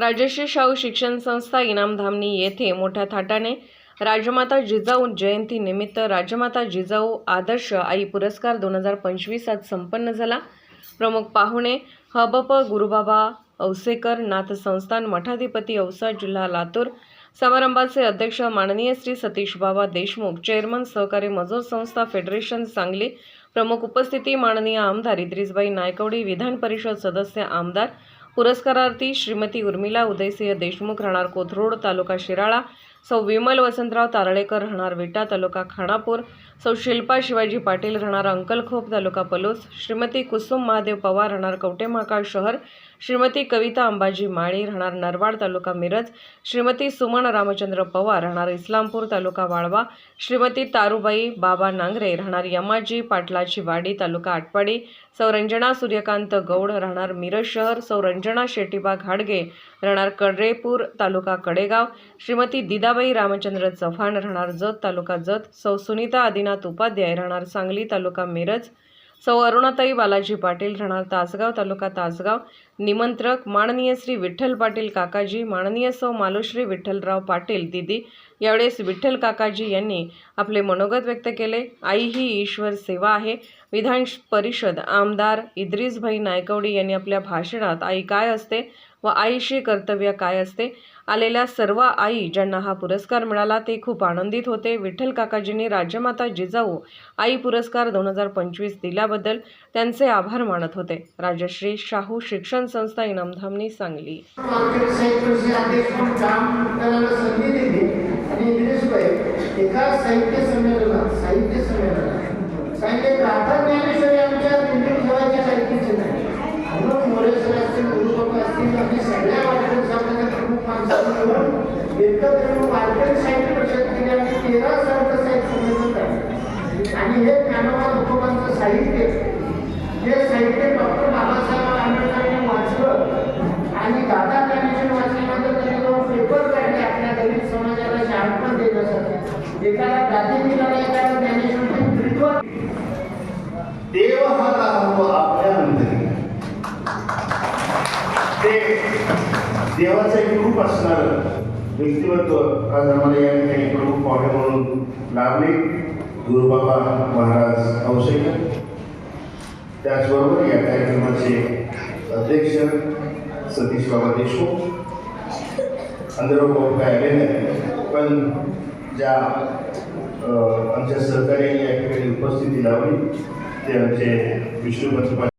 राजश्री शाहू शिक्षण संस्था इनामधामणी येथे मोठ्या थाटाने राजमाता जिजाऊ जयंतीनिमित्त राजमाता जिजाऊ आदर्श आई पुरस्कार दोन हजार पंचवीस आज संपन्न झाला. प्रमुख पाहुणे हबप गुरुबाबा औसेकर नाथ संस्थान मठाधिपती औसा जिल्हा लातूर. समारंभाचे अध्यक्ष माननीय श्री सतीश बाबा देशमुख चेअरमन सहकारी मजूर संस्था फेडरेशन सांगली. प्रमुख उपस्थिती माननीय आमदार इद्रिसबाई नायकवडी विधान परिषद सदस्य आमदार पुरस्कारार्थी श्रीमती उर्मिला उदयसिंह देशमुख राहणार कोथरूड तालुका शिराळा. सौ विमल वसंतराव तारळेकर राहणार विटा तालुका खानापूर. सौ शिल्पा शिवाजी पाटील राहणार अंकलखोप तालुका पलूस. श्रीमती कुसुम महादेव पवार राहणार कवटेमहाकाळ शहर. श्रीमती कविता अंबाजी माळी राहणार नरवाड तालुका मिरज. श्रीमती सुमन रामचंद्र पवार राहणार इस्लामपूर तालुका वाळवा. श्रीमती तारुबाई बाबा नांगरे राहणार यमाजी पाटलाची वाडी तालुका आटपाडी. सौ रंजना सूर्यकांत गौड राहणार मिरज शहर. सौ रंजना शेटीबा घाडगे राहणार कडेपूर तालुका कडेगाव. श्रीमती दिदा दिदाबाई रामचंद्र चव्हाण राहणार जत तालुका जत. सौ सुनीता आदिनाथ उपाध्याय राहणार सांगली तालुका मिरज. सौ अरुणाताई बालाजी पाटील राहणार तासगाव तालुका तासगाव. निमंत्रक माननीय श्री विठ्ठल पाटील काकाजी माननीय सौ मालुश्री विठ्ठलराव पाटील दिदी यावेळेस विठ्ठल काकाजी यांनी आपले मनोगत व्यक्त केले. आई ही ईश्वर सेवा आहे. विधान परिषद आमदार इद्रिसभाई नायकवडी यांनी आपल्या भाषणात आई काय असते व आईशी कर्तव्य काय असते आलेल्या सर्व आई ज्यांना हा पुरस्कार मिळाला ते खूप आनंदित होते. विठ्ठल काकाजींनी राजमाता जिजाऊ आई पुरस्कार दोन हजार पंचवीस दिल्याबद्दल त्यांचे आभार मानत होते. राजश्री शाहू शिक्षण संस्था इनामधामनी सांगली. आणि इंग्लिशबाई एका साहित्य संमेलनात साहित्य संमेलनात. सांगितले गाथा ज्ञानेश्वरी आमच्या दिल्ली ठेवायच्या साहित्याचे नाही. म्हणून मोरेश्वर असतील गुरुबाबा असतील आम्ही सगळ्या वाटकरी समाजाच्या प्रमुख माणसांनी घेऊन एकत्र येऊन वारकरी साहित्य परिषद केली आणि तेरा सार्थ साहित्य संमेलन आणि हे ज्ञानोबा तुकोबांचं साहित्य हे साहित्य देव हा आपल्या अंतरी. ते देवाचं एक रूप असणार. व्यक्तिमत्व आज आम्हाला या ठिकाणी प्रमुख पाहुणे म्हणून लाभले. गुरुबाबा महाराज औषध त्याचबरोबर या कार्यक्रमाचे अध्यक्ष सतीश बाबा देशमुख. अंदर खूप काय आले नाही. पण ज्या आमच्या सहकार्याने या ठिकाणी उपस्थिती लावली ते आमचे विष्णू पाटील